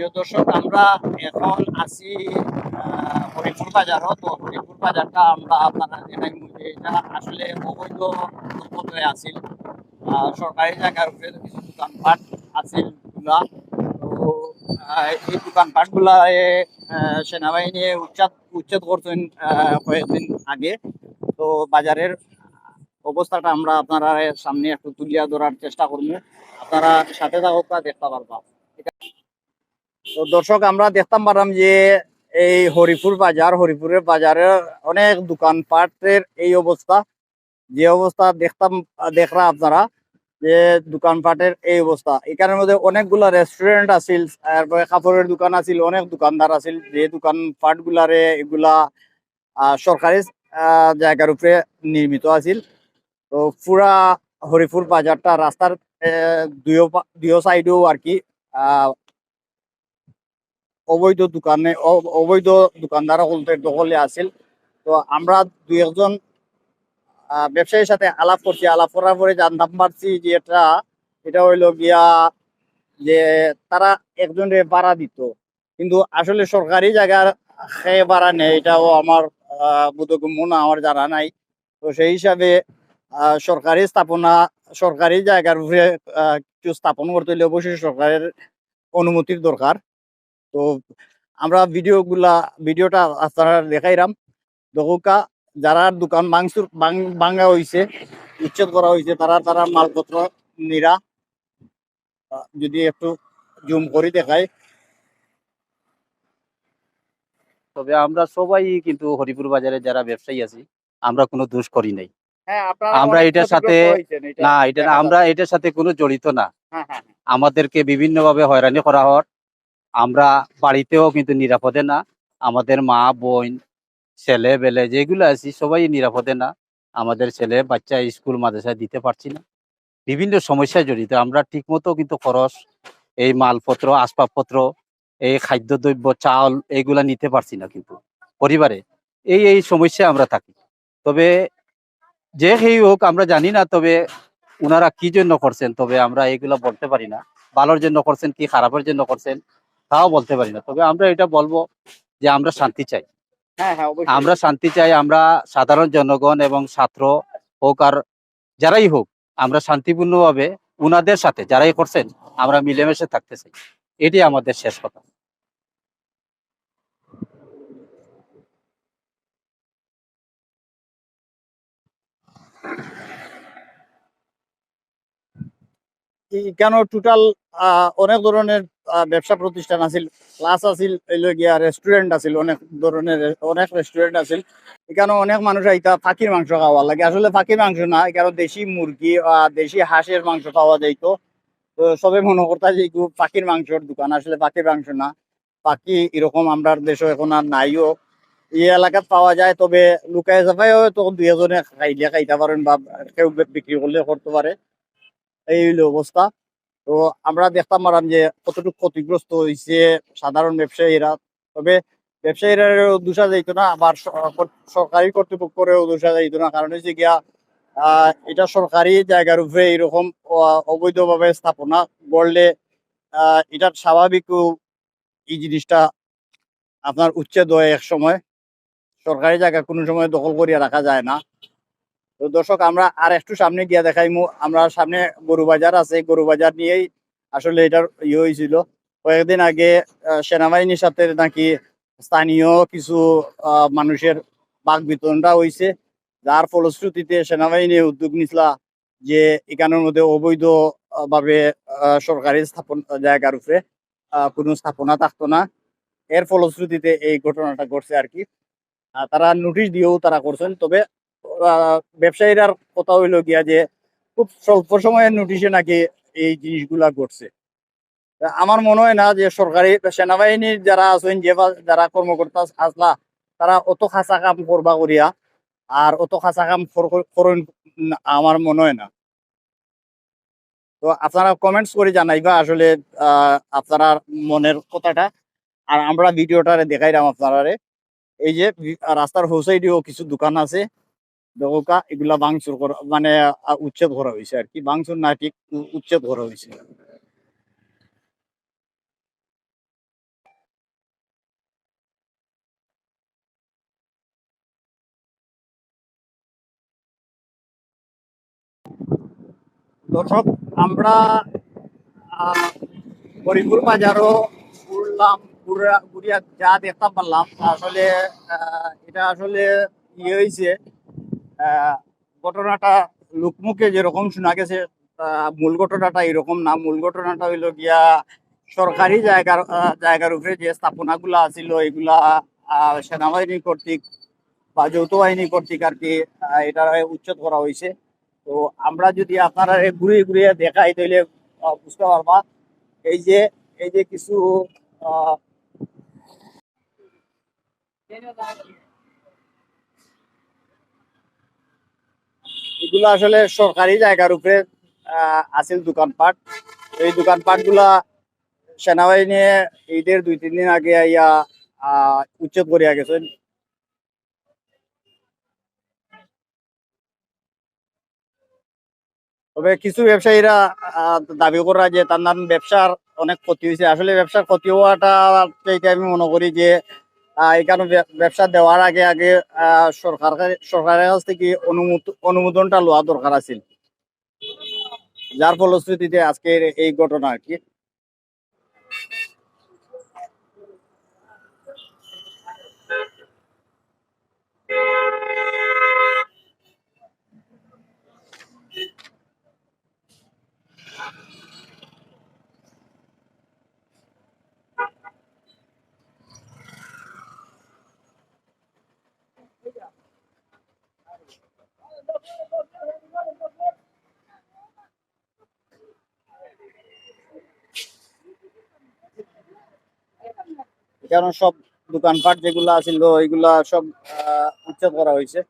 প্রিয় দর্শক, আমরা এখন আছি হরিপুর বাজারও তো হরিপুর বাজারটা আমরা আপনারা দেখাই যে এটা আসলে অবৈধ দখলে আছিল। সরকারি জায়গার উপরে কিছু দোকানপাট আছিলগুলা তো এই দোকানপাটগুলা সেনাবাহিনী উচ্ছেদ উচ্ছেদ করছেন কয়েকদিন আগে। তো বাজারের অবস্থাটা আমরা আপনারা সামনে একটু তুলিয়া ধরার চেষ্টা করব। আপনারা সাথে থাকুক দেখতে পারবা। তো দর্শক, আমরা দেখতাম পারলাম যে এই হরিপুর বাজার, হরিপুরের বাজারে অনেক দোকানপাটের এই অবস্থা। যে অবস্থা দেখতাম দেখরা আপনারা, যে দোকানপাটের এই অবস্থা। এখানের মধ্যে অনেকগুলা রেস্টুরেন্ট আছিল, তারপরে কাপড়ের দোকান আছিল, অনেক দোকানদার আছিল। যে দোকানপাট গুলারে এগুলা সরকারি জায়গার উপরে নির্মিত আছিল। তো পুরা হরিপুর বাজারটা রাস্তার পা- দুয়ো সাইডেও আর কি অবৈধ দোকানে অবৈধ দোকানদার দখলে আছিল। তো আমরা দুই একজন ব্যবসায়ীর সাথে আলাপ করছি, আলাপ করার পরে জানতাম পারছি যে এটা এটা হইল গিয়া যে তারা একজনের ভাড়া দিত। কিন্তু আসলে সরকারি জায়গার খেয়ে ভাড়া নেই, এটাও আমার বোধগম্য না, আমার জানা নাই। তো সেই হিসাবে সরকারি স্থাপনা, সরকারি জায়গার উপরে কিছু স্থাপন করতে হলে অবশ্যই সরকারের অনুমতির দরকার। তো আমরা ভিডিও গুলা ভিডিওটা আপনারা দেখাইরাম। দোকা যারা দোকান মাংসুর ভাঙ্গা হয়েছে উচ্ছেদ করা হয়েছে তারা তারা মালপত্র নিরা। যদি একটু জুম করে দেখায় তবে আমরা সবাই কিন্তু হরিপুর বাজারে যারা ব্যবসায়ী আছি আমরা কোনো দোষ করি নাই। হ্যাঁ আমরা এটার সাথে- না এটা আমরা এটার সাথে কোনো জড়িত না। হ্যাঁ, হ্যাঁ, আমাদেরকে বিভিন্নভাবে হয়রানি করা হওয়ার আমরা বাড়িতেও কিন্তু নিরাপদে না। আমাদের মা, বোন, ছেলে, বেলে যেগুলো আছি সবাই নিরাপদে না। আমাদের ছেলে, বাচ্চা স্কুল, মাদ্রাসায় দিতে পারছি না। বিভিন্ন সমস্যায় জড়িত। আমরা ঠিকমতো কিন্তু খরচ, এই মালপত্র, আসবাবপত্র, এই খাদ্যদ্রব্য, চাল এইগুলা নিতে পারছি না কিন্তু পরিবারে। এই এই সমস্যায় আমরা থাকি। তবে যে সেই হোক, আমরা জানি না তবে ওনারা কি জন্য করছেন? তবে আমরা এগুলো বলতে পারি না। ভালোর জন্য করছেন কি, খারাপের জন্য করছেন? তাও বলতে পারি না। তবে আমরা এটা বলব যে আমরা শান্তি চাই। হ্যাঁ হ্যাঁ অবশ্যই। আমরা শান্তি চাই আমরা সাধারণ জনগণ এবং ছাত্র হোক আর যারাই হোক আমরা শান্তিপূর্ণভাবে উনাদের সাথে যারাই করছেন আমরা মিলেমিশে থাকতে চাই। এটি আমাদের শেষ কথা। এই- কেন টোটাল অনেক ধরনের ব্যবসা প্রতিষ্ঠান আছিল ক্লাস আছিল গিয়া রেস্টুরেন্ট আছিল, অনেক ধরনের অনেক রেস্টুরেন্ট আছিল। এখানে অনেক মানুষ আইতা ফাঁকির মাংস খাওয়া লাগে। আসলে ফাঁকির মাংস না এখানে দেশি মুরগি দেশি হাঁসের মাংস পাওয়া যাইতো তো। সবে মনে করতা যে পাখির মাংসর দোকান, আসলে পাখির মাংস না। পাখি এরকম আমরা দেশে এখন আর নাইও। এই এলাকাত পাওয়া যায়, তবে লুকায় চাপাই তো দুই এজনে খাইলে, খাইতে পারেন বা কেউ বিক্রি করলে করতে পারে এই অবস্থা তো আমরা দেখতাম পারাম যে কতটুকু ক্ষতিগ্রস্ত হয়েছে সাধারণ ব্যবসায়ীরা। তবে ব্যবসায়ীরা দোষা যাইতো না, আবার সরকারি কর্তৃপক্ষরেও দোষা যাইতো না। কারণ হচ্ছে গিয়া এটা সরকারি জায়গার উপরে এরকম অবৈধভাবে স্থাপনা গড়লে এটা স্বাভাবিক এই জিনিসটা আপনার উচ্ছেদ হয় এক সময়। সরকারি জায়গা কোনো সময় দখল করিয়া রাখা যায় না। তো দর্শক, আমরা আর একটু সামনে গিয়া দেখাইমু। আমরা সামনে গরু বাজার আছে, গরু বাজার নিয়েই আসলে এটার ইয়ে হয়েছিল। কয়েকদিন আগে সেনাবাহিনীর সাথে নাকি স্থানীয় কিছু মানুষের বাক বিতরণটা হয়েছে যার ফলশ্রুতিতে সেনাবাহিনী উদ্যোগ নিছিল যে এখানের মধ্যে অবৈধ ভাবে সরকারি স্থাপন, জায়গার উপরে কোনো স্থাপনা থাকতো না। এর ফলশ্রুতিতে এই ঘটনাটা ঘটছে আর কি। তারা নোটিশ দিয়েও তারা করছেন। তবে ব্যবসায়ীরার কথা হইল গিয়া যে খুব স্বল্প সময়ের নোটিশে নাকি এই জিনিসগুলা ঘটছে। আমার মনে হয় না যে সরকারি সেনাবাহিনীর যারা আছেন, যে যারা কর্মকর্তা আসলা তারা অত খাঁচা কাম করবা করিয়া আর অত খাঁচা কাম কর- করেন আমার মনে হয় না। তো আপনারা কমেন্টস করে জানাইবা আসলে আপনারা মনের কথাটা। আর আমরা ভিডিওটা দেখাইলাম আপনারা এই যে, রাস্তার হোসাইডেও কিছু দোকান আছে। বেগকা এগুলা ভাঙচুর করা মানে উচ্ছেদ করা হয়েছে আর কি। ভাঙচুর না ঠিক উচ্ছেদ করা হয়েছে দর্শক, আমরা করিমপুর বাজারও ঘুরলাম ঘুরিয়া যা দেখতে পারলাম। আসলে এটা আসলে ইয়ে হয়েছে ঘটনাটা লোকমুখে যেরকম শোনা গেছে মূল ঘটনাটা এরকম না। মূল ঘটনাটা হইল গিয়া সরকারি জায়গার জায়গার উপরে যে স্থাপনাগুলা আছিল এগুলা সেনাবাহিনী কর্তৃক বা যৌথ বাহিনী কর্তৃক আর কি এটা উচ্ছেদ করা হয়েছে তো আমরা যদি আপনারা ঘুরিয়ে ঘুরিয়ে দেখাই তাহলে বুঝতে পারবা। এই যে এই যে কিছু আহ, এগুলো আসলে সরকারি জায়গার উপরে আছিল দোকানপাট। এই দোকানপাটগুলা সেনাবাহিনী ঈদের দুই তিন দিন আগে আহ, উচ্ছেদ করিয়া গেছে তবে কিছু ব্যবসায়ীরা দাবি করা যে তার ব্যবসার অনেক ক্ষতি হয়েছে আসলে ব্যবসার ক্ষতি হওয়াটা আমি মনে করি যে এখানে ব্যবসা দেওয়ার আগে আগে সরকার সরকারের কাছ থেকে অনুমোদন অনুমোদনটা লওয়া দরকার আছে যার ফলশ্রুতিতে আজকের এই ঘটনা আর কি। এখানে সব দোকানপাট যেগুলা আছিল এগুলা সব উচ্ছেদ করা হয়েছে।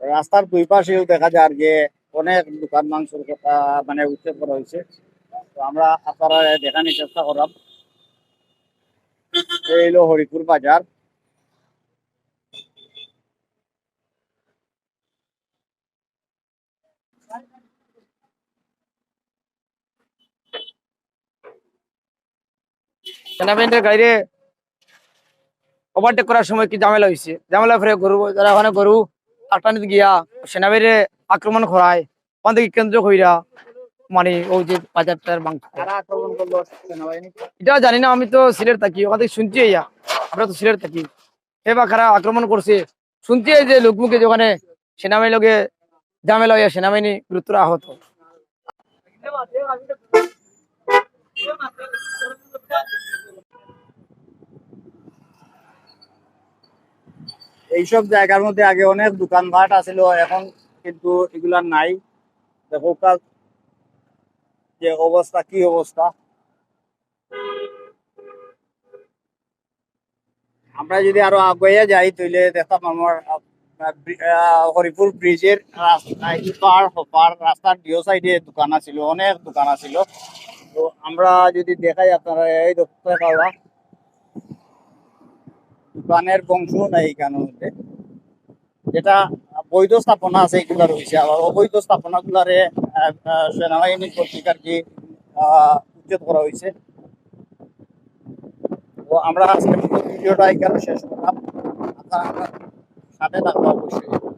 রাস্তার দুই পাশেও দেখা যায় যে অনেক দোকান মাংসের কথা মানে উচ্ছেদ করা হয়েছে। তো আমরা আপনারা দেখানোর চেষ্টা করলাম। এই হলো হরিপুর বাজার। সেনাবাহিনীর ওভারটেক করার সময় কি ঝামেলা হয়েছে? ঝামেলা ফেরে গরু, যারা ওখানে গরু আটানিতে গিয়া সেনাবাহিনী আক্রমণ করায় ওখান থেকে কেন্দ্র কইরা মানে ওই যে বাজারটার মাংস এটা জানি না আমি তো সিলেট থাকি ওখান থেকে শুনছি ইয়া আমরা তো সিলেট থাকি। এবার খারা আক্রমণ করছে শুনছি যে লোকমুখে যে ওখানে সেনাবাহিনী লোকে ঝামেলা হইয়া সেনাবাহিনী গুরুত্ব আহত। এইসব জায়গার মধ্যে আগে অনেক দোকানপাট আছিল, এখন কিন্তু এগুলা নাই। দেখো কাল যে অবস্থা, কি অবস্থা? আমরা যদি আরও আগুয়ে যাই তাহলে দেখতাম আমার হরিপুর ব্রিজের পার রাস্তার ডিও সাইডে দোকান আছিল, অনেক দোকান আছিল। তো আমরা যদি দেখাই আপনারা, এই দেখতে পাওয়া দোকানের বংশ নাই এখানের মধ্যে যেটা বৈধ স্থাপনা আছে এগুলা রয়েছে আবার অবৈধ স্থাপনা গুলারে সেনাবাহিনী কর্তৃক আর কি উচ্ছেদ করা হয়েছে তো আমরা আজকে ভিডিওটা এখানে শেষ করলাম। আপনারা সাথে থাকব অবশ্যই।